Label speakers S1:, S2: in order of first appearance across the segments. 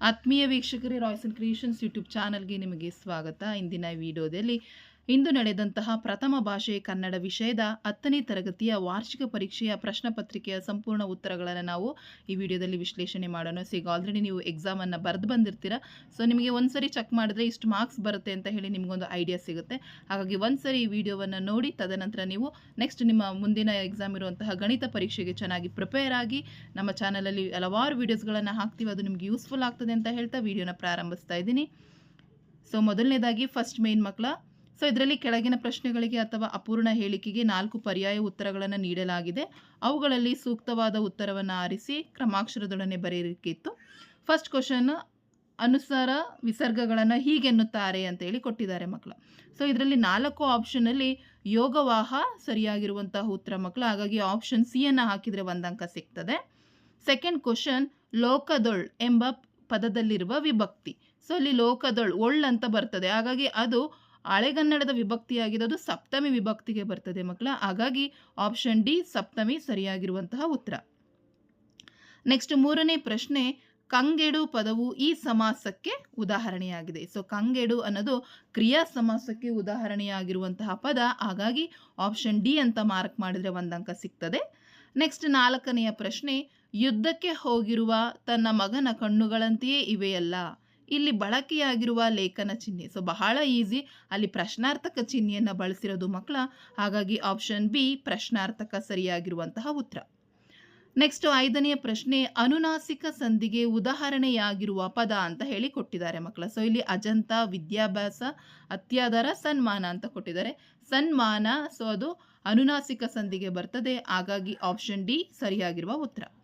S1: ಆತ್ಮೀಯ ವೀಕ್ಷಕರೇ Royson creations YouTube ಚಾನಲ್ಗೆ ನಿಮಗೆ ಸ್ವಾಗತ. ಇಂದಿನ ವಿಡಿಯೋದಲ್ಲಿ ಇಂದು ನಡೆದಂತಹ ಪ್ರಥಮ ಭಾಷೆ ಕನ್ನಡ ವಿಷಯದ ಹತ್ತನೇ ತರಗತಿಯ ವಾರ್ಷಿಕ ಪರೀಕ್ಷೆಯ ಪ್ರಶ್ನೆ ಪತ್ರಿಕೆಯ ಸಂಪೂರ್ಣ ಉತ್ತರಗಳನ್ನು ನಾವು ಈ ವಿಡಿಯೋದಲ್ಲಿ ವಿಶ್ಲೇಷಣೆ ಮಾಡೋಣ. ಸೊ ಈಗ ಆಲ್ರೆಡಿ ನೀವು ಎಕ್ಸಾಮನ್ನು ಬರೆದು ಬಂದಿರ್ತೀರ. ಸೊ ನಿಮಗೆ ಒಂದ್ಸರಿ ಚೆಕ್ ಮಾಡಿದ್ರೆ ಇಷ್ಟು ಮಾರ್ಕ್ಸ್ ಬರುತ್ತೆ ಅಂತ ಹೇಳಿ ನಿಮಗೊಂದು ಐಡಿಯಾ ಸಿಗುತ್ತೆ. ಹಾಗಾಗಿ ಒಂದ್ಸರಿ ಈ ವಿಡಿಯೋವನ್ನು ನೋಡಿ, ತದನಂತರ ನೀವು ನೆಕ್ಸ್ಟ್ ನಿಮ್ಮ ಮುಂದಿನ ಎಕ್ಸಾಮ್ ಇರುವಂತಹ ಗಣಿತ ಪರೀಕ್ಷೆಗೆ ಚೆನ್ನಾಗಿ ಪ್ರಿಪೇರ್ ಆಗಿ ನಮ್ಮ ಚಾನಲಲ್ಲಿ ಹಲವಾರು ವೀಡಿಯೋಸ್ಗಳನ್ನು ಹಾಕ್ತೀವಿ. ಅದು ನಿಮಗೆ ಯೂಸ್ಫುಲ್ ಆಗ್ತದೆ ಅಂತ ಹೇಳ್ತಾ ವಿಡಿಯೋನ ಪ್ರಾರಂಭಿಸ್ತಾ ಇದ್ದೀನಿ. ಸೊ ಮೊದಲನೇದಾಗಿ ಫಸ್ಟ್ ಮೇನ್ ಮಕ್ಕಳ ಸೊ ಇದರಲ್ಲಿ ಕೆಳಗಿನ ಪ್ರಶ್ನೆಗಳಿಗೆ ಅಥವಾ ಅಪೂರ್ಣ ಹೇಳಿಕೆಗೆ ನಾಲ್ಕು ಪರ್ಯಾಯ ಉತ್ತರಗಳನ್ನು ನೀಡಲಾಗಿದೆ. ಅವುಗಳಲ್ಲಿ ಸೂಕ್ತವಾದ ಉತ್ತರವನ್ನು ಆರಿಸಿ ಕ್ರಮಾಕ್ಷರದೊಡನೆ ಬರೆಯಲಿಕ್ಕಿತ್ತು. ಫಸ್ಟ್ ಕ್ವಶನ್ ಅನುಸಾರ ವಿಸರ್ಗಗಳನ್ನು ಹೀಗೆನ್ನುತ್ತಾರೆ ಅಂತೇಳಿ ಕೊಟ್ಟಿದ್ದಾರೆ ಮಕ್ಕಳು ಸೊ ಇದರಲ್ಲಿ ನಾಲ್ಕು ಆಪ್ಷನಲ್ಲಿ ಯೋಗವಾಹ ಸರಿಯಾಗಿರುವಂತಹ ಉತ್ತರ ಮಕ್ಕಳು ಹಾಗಾಗಿ ಆಪ್ಷನ್ ಸಿ ಅನ್ನು ಹಾಕಿದರೆ ಒಂದು ಅಂಕ ಸಿಗ್ತದೆ. ಸೆಕೆಂಡ್ ಕ್ವಶನ್ ಲೋಕದೊಳ್ ಎಂಬ ಪದದಲ್ಲಿರುವ ವಿಭಕ್ತಿ. ಸೊ ಅಲ್ಲಿ ಲೋಕದೊಳ್, ಒಳ್ ಅಂತ ಬರ್ತದೆ. ಹಾಗಾಗಿ ಅದು ಹಳೆಗನ್ನಡದ ವಿಭಕ್ತಿ ಅದು ಸಪ್ತಮಿ ವಿಭಕ್ತಿಗೆ ಬರ್ತದೆ ಮಕ್ಕಳ. ಹಾಗಾಗಿ ಆಪ್ಷನ್ ಡಿ ಸಪ್ತಮಿ ಸರಿಯಾಗಿರುವಂತಹ ಉತ್ತರ. ನೆಕ್ಸ್ಟ್ ಮೂರನೇ ಪ್ರಶ್ನೆ, ಕಂಗೆಡು ಪದವು ಈ ಸಮಾಸಕ್ಕೆ ಉದಾಹರಣೆಯಾಗಿದೆ. ಸೊ ಕಂಗೆಡು ಅನ್ನೋದು ಕ್ರಿಯಾ ಸಮಾಸಕ್ಕೆ ಉದಾಹರಣೆಯಾಗಿರುವಂತಹ ಪದ. ಹಾಗಾಗಿ ಆಪ್ಷನ್ ಡಿ ಅಂತ ಮಾರ್ಕ್ ಮಾಡಿದರೆ ಒಂದು ಅಂಕ ಸಿಗ್ತದೆ. ನೆಕ್ಸ್ಟ್ ನಾಲ್ಕನೆಯ ಪ್ರಶ್ನೆ, ಯುದ್ಧಕ್ಕೆ ಹೋಗಿರುವ ತನ್ನ ಮಗನ ಕಣ್ಣುಗಳಂತೆಯೇ ಇವೆಯಲ್ಲ. ಇಲ್ಲಿ ಬಳಕೆಯಾಗಿರುವ ಲೇಖನ ಚಿಹ್ನೆ. ಸೊ ಬಹಳ ಈಸಿ ಅಲ್ಲಿ ಪ್ರಶ್ನಾರ್ಥಕ ಚಿಹ್ನೆಯನ್ನು ಬಳಸಿರೋದು ಮಕ್ಕಳ ಹಾಗಾಗಿ ಆಪ್ಷನ್ ಬಿ ಪ್ರಶ್ನಾರ್ಥಕ ಸರಿಯಾಗಿರುವಂತಹ ಉತ್ತರ. ನೆಕ್ಸ್ಟ್ ಐದನೆಯ ಪ್ರಶ್ನೆ, ಅನುನಾಸಿಕ ಸಂಧಿಗೆ ಉದಾಹರಣೆಯಾಗಿರುವ ಪದ ಅಂತ ಹೇಳಿ ಕೊಟ್ಟಿದ್ದಾರೆ ಮಕ್ಕಳ ಸೊ ಇಲ್ಲಿ ಅಜಂತ, ವಿದ್ಯಾಭ್ಯಾಸ ಅತ್ಯಾದರ ಸನ್ಮಾನ ಅಂತ ಕೊಟ್ಟಿದ್ದಾರೆ. ಸನ್ಮಾನ ಸೊ ಅದು ಅನುನಾಸಿಕ ಸಂಧಿಗೆ ಬರ್ತದೆ. ಹಾಗಾಗಿ ಆಪ್ಷನ್ ಡಿ ಸರಿಯಾಗಿರುವ ಉತ್ತರ.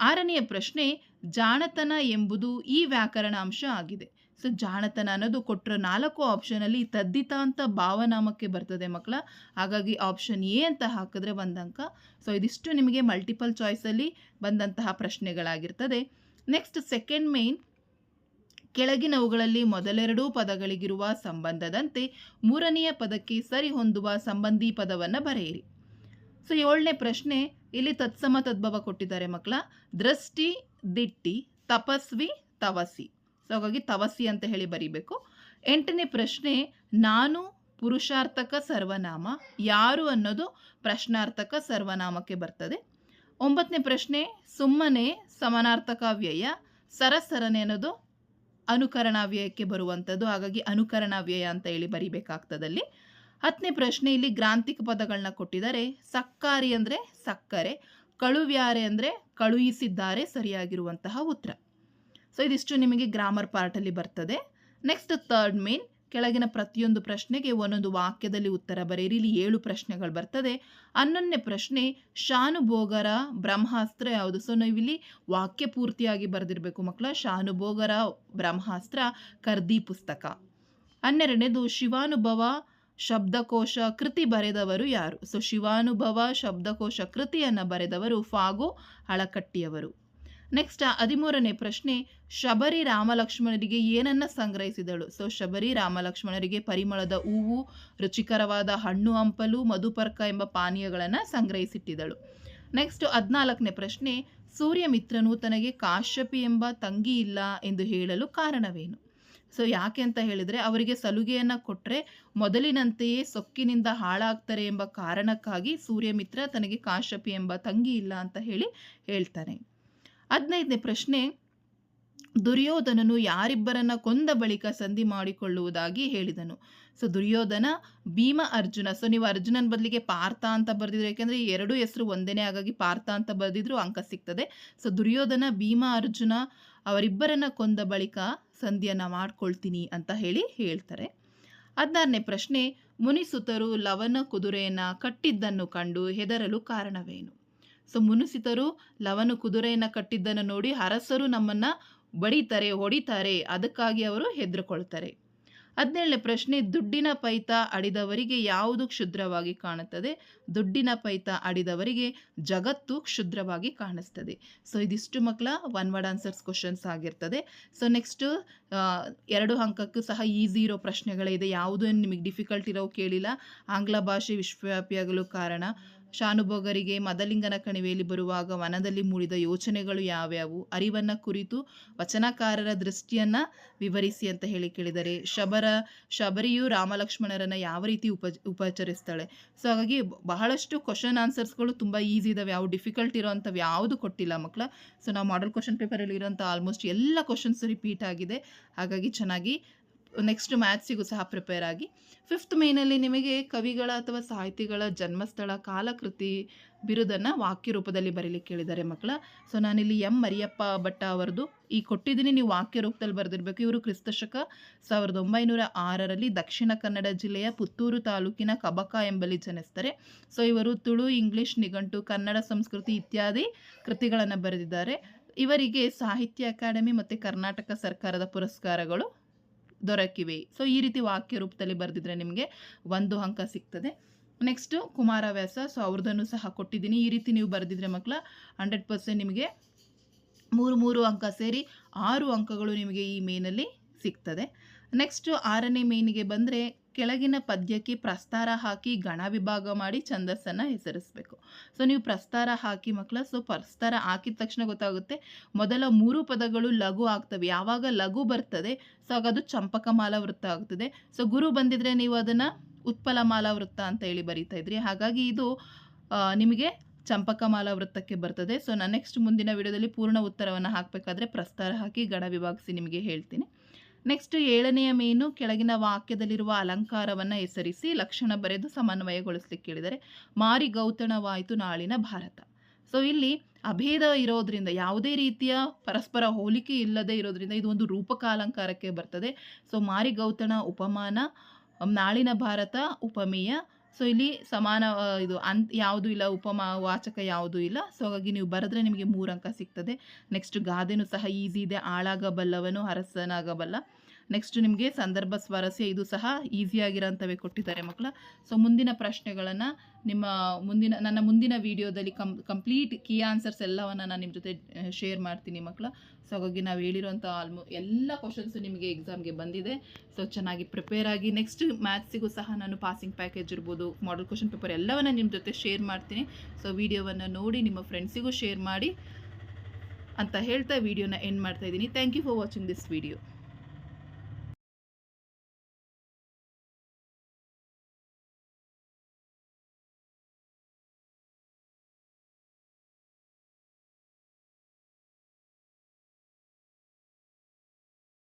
S1: ಆರನೆಯ ಪ್ರಶ್ನೆ, ಜಾಣತನ ಎಂಬುದು ಈ ವ್ಯಾಕರಣ ಅಂಶ ಆಗಿದೆ. ಸೊ, ಜಾಣತನ ಅನ್ನೋದು ಕೊಟ್ಟರೆ ನಾಲ್ಕು ಆಪ್ಷನಲ್ಲಿ ತದ್ದಿತಾಂತ ಭಾವನಾಮಕ್ಕೆ ಬರ್ತದೆ ಮಕ್ಕಳ. ಹಾಗಾಗಿ ಆಪ್ಷನ್ ಎ ಅಂತ ಹಾಕಿದ್ರೆ ಒಂದು ಅಂಕ ಸೊ, ಇದಿಷ್ಟು ನಿಮಗೆ ಮಲ್ಟಿಪಲ್ ಚಾಯ್ಸಲ್ಲಿ ಬಂದಂತಹ ಪ್ರಶ್ನೆಗಳಾಗಿರ್ತದೆ. ನೆಕ್ಸ್ಟ್ ಸೆಕೆಂಡ್ ಮೇನ್ ಕೆಳಗಿನವುಗಳಲ್ಲಿ ಮೊದಲೆರಡೂ ಪದಗಳಿಗಿರುವ ಸಂಬಂಧದಂತೆ ಮೂರನೆಯ ಪದಕ್ಕೆ ಸರಿ ಹೊಂದುವ ಸಂಬಂಧಿ ಪದವನ್ನು ಬರೆಯಿರಿ. ಸೊ ಏಳನೇ ಪ್ರಶ್ನೆ, ಇಲ್ಲಿ ತತ್ಸಮ ತದ್ಭವ ಕೊಟ್ಟಿದ್ದಾರೆ ಮಕ್ಕಳ. ದೃಷ್ಟಿ, ದಿಟ್ಟಿ, ತಪಸ್ವಿ, ತವಸಿ. ಸೊ ಹಾಗಾಗಿ ತವಸಿ ಅಂತ ಹೇಳಿ ಬರೀಬೇಕು. ಎಂಟನೇ ಪ್ರಶ್ನೆ, ನಾನು ಪುರುಷಾರ್ಥಕ ಸರ್ವನಾಮ, ಯಾರು ಅನ್ನೋದು ಪ್ರಶ್ನಾರ್ಥಕ ಸರ್ವನಾಮಕ್ಕೆ ಬರ್ತದೆ. ಒಂಬತ್ತನೇ ಪ್ರಶ್ನೆ, ಸುಮ್ಮನೆ ಸಮಾನಾರ್ಥಕ ವ್ಯಯ ಸರಸರನೆ ಅನ್ನೋದು ಅನುಕರಣಾವ್ಯಯಕ್ಕೆ ಬರುವಂಥದ್ದು. ಹಾಗಾಗಿ ಅನುಕರಣಾವ್ಯಯ ಅಂತ ಹೇಳಿ ಬರಿಬೇಕಾಗ್ತದಲ್ಲಿ ಹತ್ತನೇ ಪ್ರಶ್ನೆ ಇಲ್ಲಿ ಗ್ರಾಂಥಿಕ ಪದಗಳನ್ನ ಕೊಟ್ಟಿದ್ದಾರೆ. ಸಕ್ಕಾರಿ ಅಂದರೆ ಸಕ್ಕರೆ, ಕಳುವ್ಯಾರೆ ಅಂದರೆ ಕಳುಹಿಸಿದ್ದಾರೆ ಸರಿಯಾಗಿರುವಂತಹ ಉತ್ತರ. ಸೊ ಇದಿಷ್ಟು ನಿಮಗೆ ಗ್ರಾಮರ್ ಪಾರ್ಟಲ್ಲಿ ಬರ್ತದೆ. ನೆಕ್ಸ್ಟ್ ಥರ್ಡ್ ಮೇನ್ ಕೆಳಗಿನ ಪ್ರತಿಯೊಂದು ಪ್ರಶ್ನೆಗೆ ಒಂದೊಂದು ವಾಕ್ಯದಲ್ಲಿ ಉತ್ತರ ಬರೆಯಿರಿ. ಇಲ್ಲಿ ಏಳು ಪ್ರಶ್ನೆಗಳು ಬರ್ತದೆ. ಹನ್ನೊಂದನೇ ಪ್ರಶ್ನೆ, ಶಾನುಭೋಗರ ಬ್ರಹ್ಮಾಸ್ತ್ರ ಯಾವುದು? ಸೊ ನಾವಿಲ್ಲಿ ವಾಕ್ಯ ಪೂರ್ತಿಯಾಗಿ ಬರೆದಿರಬೇಕು ಮಕ್ಕಳ. ಶಾನುಭೋಗರ ಬ್ರಹ್ಮಾಸ್ತ್ರ ಕರ್ದಿ ಪುಸ್ತಕ. ಹನ್ನೆರಡನೇದು, ಶಿವಾನುಭವ ಶಬ್ದಕೋಶ ಕೃತಿ ಬರೆದವರು ಯಾರು? ಸೊ ಶಿವಾನುಭವ ಶಬ್ದಕೋಶ ಕೃತಿಯನ್ನು ಬರೆದವರು ಫಾಗು ಹಳಕಟ್ಟಿಯವರು ನೆಕ್ಸ್ಟ್ ಹದಿಮೂರನೇ ಪ್ರಶ್ನೆ ಶಬರಿ ರಾಮಲಕ್ಷ್ಮಣರಿಗೆ ಏನನ್ನ ಸಂಗ್ರಹಿಸಿದಳು? ಸೊ ಶಬರಿ ರಾಮಲಕ್ಷ್ಮಣರಿಗೆ ಪರಿಮಳದ ಹೂವು, ರುಚಿಕರವಾದ ಹಣ್ಣು, ಹಂಪಲು, ಮಧುಪರ್ಕ ಎಂಬ ಪಾನೀಯಗಳನ್ನು ಸಂಗ್ರಹಿಸಿಟ್ಟಿದಳು. ನೆಕ್ಸ್ಟ್ ಹದಿನಾಲ್ಕನೇ ಪ್ರಶ್ನೆ ಸೂರ್ಯಮಿತ್ರನು ತನಗೆ ಕಾಶ್ಯಪಿ ಎಂಬ ತಂಗಿ ಇಲ್ಲ ಎಂದು ಹೇಳಲು ಕಾರಣವೇನು? ಸೊ ಯಾಕೆ ಅಂತ ಹೇಳಿದರೆ ಅವರಿಗೆ ಸಲುಗೆಯನ್ನು ಕೊಟ್ಟರೆ ಮೊದಲಿನಂತೆಯೇ ಸೊಕ್ಕಿನಿಂದ ಹಾಳಾಗ್ತಾರೆ ಎಂಬ ಕಾರಣಕ್ಕಾಗಿ ಸೂರ್ಯಮಿತ್ರ ತನಗೆ ಕಾಶ್ಯಪಿ ಎಂಬ ತಂಗಿ ಇಲ್ಲ ಅಂತ ಹೇಳಿ ಹೇಳ್ತಾನೆ. ಹದಿನೈದನೇ ಪ್ರಶ್ನೆ, ದುರ್ಯೋಧನನು ಯಾರಿಬ್ಬರನ್ನ ಕೊಂದ ಬಳಿಕ ಸಂಧಿ ಮಾಡಿಕೊಳ್ಳುವುದಾಗಿ ಹೇಳಿದನು. ಸೊ ದುರ್ಯೋಧನ, ಭೀಮ ಅರ್ಜುನ ಸೊ ನೀವು ಅರ್ಜುನನ ಬದಲಿಗೆ ಪಾರ್ಥ ಅಂತ ಬರೆದಿದ್ರು, ಯಾಕೆಂದರೆ ಎರಡು ಹೆಸರು ಒಂದೇನೇ ಹಾಗಾಗಿ ಪಾರ್ಥ ಅಂತ ಬರೆದಿದ್ರು ಅಂಕ ಸಿಗ್ತದೆ. ಸೊ ದುರ್ಯೋಧನ, ಭೀಮ ಅರ್ಜುನ ಅವರಿಬ್ಬರನ್ನ ಕೊಂದ ಬಳಿಕ ಸಂಧಿಯನ್ನು ಮಾಡ್ಕೊಳ್ತೀನಿ ಅಂತ ಹೇಳಿ ಹೇಳ್ತಾರೆ. ಹದಿನಾರನೇ ಪ್ರಶ್ನೆ, ಮುನಿಸುತರು ಲವನ ಕುದುರೆಯನ್ನು ಕಟ್ಟಿದ್ದನ್ನು ಕಂಡು ಹೆದರಲು ಕಾರಣವೇನು? ಸೊ, ಮುನಿಸಿತರು ಲವನ ಕುದುರೆಯನ್ನು ಕಟ್ಟಿದ್ದನ್ನು ನೋಡಿ ಅರಸರು ನಮ್ಮನ್ನು ಬಡಿತಾರೆ, ಹೊಡಿತಾರೆ, ಅದಕ್ಕಾಗಿ ಅವರು ಹೆದರ್ಕೊಳ್ತಾರೆ. ಹದಿನೇಳನೇ ಪ್ರಶ್ನೆ, ದುಡ್ಡಿನ ಪೈತ ಅಡಿದವರಿಗೆ ಯಾವುದು ಕ್ಷುದ್ರವಾಗಿ ಕಾಣುತ್ತದೆ? ದುಡ್ಡಿನ ಪೈತ ಅಡಿದವರಿಗೆ ಜಗತ್ತು ಕ್ಷುದ್ರವಾಗಿ ಕಾಣಿಸ್ತದೆ. ಸೊ ಇದಿಷ್ಟು ಮಕ್ಕಳ ಒನ್ ವರ್ಡ್ ಆನ್ಸರ್ಸ್ ಕ್ವಶನ್ಸ್ ಆಗಿರ್ತದೆ. ಸೊ ನೆಕ್ಸ್ಟು ಎರಡು ಅಂಕಕ್ಕೂ ಸಹ ಈಸಿ ಇರೋ ಪ್ರಶ್ನೆಗಳೇ ಇದೆ. ಯಾವುದು ನಿಮಗೆ ಡಿಫಿಕಲ್ಟ್ ಇರೋ ಕೇಳಿಲ್ಲ. ಆಂಗ್ಲ ಭಾಷೆ ವಿಶ್ವವ್ಯಾಪಿಯಾಗಲು ಕಾರಣ ಶಾನುಭೋಗರಿಗೆ ಮದಲಿಂಗನ ಕಣಿವೆಯಲ್ಲಿ ಬರುವಾಗ ಮನದಲ್ಲಿ ಮೂಡಿದ ಯೋಚನೆಗಳು ಯಾವ್ಯಾವು? ಅರಿವನ್ನ ಕುರಿತು ವಚನಕಾರರ ದೃಷ್ಟಿಯನ್ನ ವಿವರಿಸಿ ಅಂತ ಹೇಳಿ ಕೇಳಿದರೆ, ಶಬರ, ಶಬರಿಯು ರಾಮಲಕ್ಷ್ಮಣರನ್ನು ಯಾವ ರೀತಿ ಉಪ, ಉಪಚರಿಸ್ತಾಳೆ? ಸೊ ಹಾಗಾಗಿ ಬಹಳಷ್ಟು ಕ್ವಶನ್ ಆನ್ಸರ್ಸ್ಗಳು ತುಂಬ ಈಸಿ ಇದಾವೆ. ಯಾವ ಡಿಫಿಕಲ್ಟ್ ಇರೋವಂಥವು ಯಾವುದು ಕೊಟ್ಟಿಲ್ಲ ಮಕ್ಕಳ ಸೊ ನಾವು ಮಾಡಲ್ ಕ್ವಶನ್ ಪೇಪರಲ್ಲಿ ಇರೋಂಥ ಆಲ್ಮೋಸ್ಟ್ ಎಲ್ಲ ಕ್ವಶನ್ಸ್ ರಿಪೀಟ್ ಆಗಿದೆ. ಹಾಗಾಗಿ ಚೆನ್ನಾಗಿ ನೆಕ್ಸ್ಟ್ ಮ್ಯಾಥ್ಸಿಗೂ ಸಹ ಪ್ರಿಪೇರ್ ಆಗಿ. ಫಿಫ್ತ್ ಮೇನಲ್ಲಿ ನಿಮಗೆ ಕವಿಗಳ ಅಥವಾ ಸಾಹಿತಿಗಳ ಜನ್ಮಸ್ಥಳ, ಕಾಲಕೃತಿ ಬಿರುದನ್ನು ವಾಕ್ಯ ರೂಪದಲ್ಲಿ ಬರೀಲಿಕ್ಕೆ ಕೇಳಿದ್ದಾರೆ ಮಕ್ಕಳ. ಸೊ ನಾನಿಲ್ಲಿ ಎಂ ಮರಿಯಪ್ಪ ಭಟ್ಟ ಅವರದು. ಈ ಕೊಟ್ಟಿದ್ದೀನಿ ನೀವು ವಾಕ್ಯ ರೂಪದಲ್ಲಿ ಬರೆದಿರಬೇಕು. ಇವರು ಕ್ರಿಸ್ತಶಕ ಸಾವಿರದ ಒಂಬೈನೂರ ಆರರಲ್ಲಿ ದಕ್ಷಿಣ ಕನ್ನಡ ಜಿಲ್ಲೆಯ ಪುತ್ತೂರು ತಾಲೂಕಿನ ಕಬಕ ಎಂಬಲ್ಲಿ ಜನಿಸ್ತಾರೆ. ಸೊ ಇವರು ತುಳು, ಇಂಗ್ಲಿಷ್, ನಿಘಂಟು, ಕನ್ನಡ, ಸಂಸ್ಕೃತಿ ಇತ್ಯಾದಿ ಕೃತಿಗಳನ್ನು ಬರೆದಿದ್ದಾರೆ. ಇವರಿಗೆ ಸಾಹಿತ್ಯ ಅಕಾಡೆಮಿ ಮತ್ತು ಕರ್ನಾಟಕ ಸರ್ಕಾರದ ಪುರಸ್ಕಾರಗಳು ದೊರಕಿವೆ. ಸೊ ಈ ರೀತಿ ವಾಕ್ಯ ರೂಪದಲ್ಲಿ ಬರೆದಿದ್ರೆ ನಿಮಗೆ ಒಂದು ಅಂಕ ಸಿಗ್ತದೆ. ನೆಕ್ಸ್ಟು ಕುಮಾರವ್ಯಾಸ ಸೊ ಅವ್ರದ್ದನ್ನು ಸಹ ಕೊಟ್ಟಿದ್ದೀನಿ. ಈ ರೀತಿ ನೀವು ಬರೆದಿದ್ರೆ ಮಕ್ಕಳ ಹಂಡ್ರೆಡ್ ಪರ್ಸೆಂಟ್ ನಿಮಗೆ ಮೂರು ಮೂರು ಅಂಕ ಸೇರಿ ಆರು ಅಂಕಗಳು ನಿಮಗೆ ಈ ಮೇನಲ್ಲಿ ಸಿಗ್ತದೆ. ನೆಕ್ಸ್ಟು ಆರನೇ ಮೇನಿಗೆ ಬಂದರೆ ಕೆಳಗಿನ ಪದ್ಯಕ್ಕೆ ಪ್ರಸ್ತಾರ ಹಾಕಿ ಗಣ ವಿಭಾಗ ಮಾಡಿ ಛಂದಸ್ಸನ್ನು ಹೆಸರಿಸಬೇಕು. ಸೊ ನೀವು ಪ್ರಸ್ತಾರ ಹಾಕಿ ಮಕ್ಕಳ ಸೊ ಪ್ರಸ್ತಾರ ಹಾಕಿದ ತಕ್ಷಣ ಗೊತ್ತಾಗುತ್ತೆ, ಮೊದಲ ಮೂರು ಪದಗಳು ಲಘು ಆಗ್ತವೆ. ಯಾವಾಗ ಲಘು ಬರ್ತದೆ ಸೊ ಆಗ ಅದು ಚಂಪಕ ವೃತ್ತ ಆಗ್ತದೆ. ಸೊ ಗುರು ಬಂದಿದ್ರೆ ನೀವು ಅದನ್ನು ಉತ್ಪಲಮಾಲ ವೃತ್ತ ಅಂತ ಹೇಳಿ ಬರೀತಾ ಇದ್ರಿ. ಹಾಗಾಗಿ ಇದು ನಿಮಗೆ ಚಂಪಕಮಾಲ ವೃತ್ತಕ್ಕೆ ಬರ್ತದೆ. ಸೊ ನಾನು ನೆಕ್ಸ್ಟ್ ಮುಂದಿನ ವಿಡಿಯೋದಲ್ಲಿ ಪೂರ್ಣ ಉತ್ತರವನ್ನು ಹಾಕಬೇಕಾದ್ರೆ ಪ್ರಸ್ತಾರ ಹಾಕಿ ಗಣ ವಿಭಾಗಿಸಿ ನಿಮಗೆ ಹೇಳ್ತೀನಿ. ನೆಕ್ಸ್ಟ್ ಏಳನೆಯ ಮೇನು ಕೆಳಗಿನ ವಾಕ್ಯದಲ್ಲಿರುವ ಅಲಂಕಾರವನ್ನು ಹೆಸರಿಸಿ ಲಕ್ಷಣ ಬರೆದು ಸಮನ್ವಯಗೊಳಿಸ್ಲಿಕ್ಕೆ ಕೇಳಿದರೆ, ಮಾರಿ ಗೌತಣವಾಯಿತು ನಾಳಿನ ಭಾರತ. ಸೊ ಇಲ್ಲಿ ಅಭೇದ ಇರೋದ್ರಿಂದ ಯಾವುದೇ ರೀತಿಯ ಪರಸ್ಪರ ಹೋಲಿಕೆ ಇಲ್ಲದೆ ಇರೋದ್ರಿಂದ ಇದು ಒಂದು ರೂಪಕ ಅಲಂಕಾರಕ್ಕೆ ಬರ್ತದೆ. ಸೊ ಮಾರಿ ಗೌತಣ ಉಪಮಾನ, ನಾಳಿನ ಭಾರತ ಉಪಮೇಯ ಸೊ ಇಲ್ಲಿ ಸಮಾನ ಇದು ಅಂತ್, ಯಾವುದು ಇಲ್ಲ, ಉಪಮಾ, ವಾಚಕ ಯಾವುದೂ ಇಲ್ಲ. ಸೊ ಹಾಗಾಗಿ ನೀವು ಬರೆದ್ರೆ ನಿಮಗೆ ಮೂರು ಅಂಕ ಸಿಗ್ತದೆ. ನೆಕ್ಸ್ಟ್ ಗಾದೆನೂ ಸಹ ಈಸಿ ಇದೆ. ಆಳಾಗಬಲ್ಲವನು, ಅರಸನಾಗಬಲ್ಲ. ನೆಕ್ಸ್ಟ್ ನಿಮಗೆ ಸಂದರ್ಭ ಸ್ವಾರಸ್ಯ ಇದು ಸಹ ಈಸಿಯಾಗಿರೋಂಥವೇ ಕೊಟ್ಟಿದ್ದಾರೆ ಮಕ್ಕಳ. ಸೊ ಮುಂದಿನ ಪ್ರಶ್ನೆಗಳನ್ನು ನಿಮ್ಮ ಮುಂದಿನ, ನನ್ನ ಮುಂದಿನ ವಿಡಿಯೋದಲ್ಲಿ ಕಂ ಕಂಪ್ಲೀಟ್ ಕೀ ಆನ್ಸರ್ಸ್ ಎಲ್ಲವನ್ನು ನಾನು ನಿಮ್ಮ ಜೊತೆ ಶೇರ್ ಮಾಡ್ತೀನಿ ಮಕ್ಕಳ. ಸೊ ಹಾಗಾಗಿ ನಾವು ಹೇಳಿರೋಂಥ ಆಲ್ಮೋ ಎಲ್ಲ ಕ್ವಶನ್ಸು ನಿಮಗೆ ಎಕ್ಸಾಮ್ಗೆ ಬಂದಿದೆ. ಸೊ ಚೆನ್ನಾಗಿ ಪ್ರಿಪೇರ್ ಆಗಿ ನೆಕ್ಸ್ಟ್ ಮ್ಯಾಥ್ಸಿಗೂ ಸಹ ನಾನು ಪಾಸಿಂಗ್ ಪ್ಯಾಕೇಜ್ ಇರ್ಬೋದು ಮಾಡಲ್ ಕ್ವಶನ್ ಪೇಪರ್ ಎಲ್ಲವನ್ನು ನಿಮ್ಮ ಜೊತೆ ಶೇರ್ ಮಾಡ್ತೀನಿ. ಸೊ ವಿಡಿಯೋವನ್ನು ನೋಡಿ ನಿಮ್ಮ ಫ್ರೆಂಡ್ಸಿಗೂ ಶೇರ್ ಮಾಡಿ ಅಂತ ಹೇಳ್ತಾ ವಿಡಿಯೋನ ಎಂಡ್ ಮಾಡ್ತಾ ಇದ್ದೀನಿ. Thank you for watching this video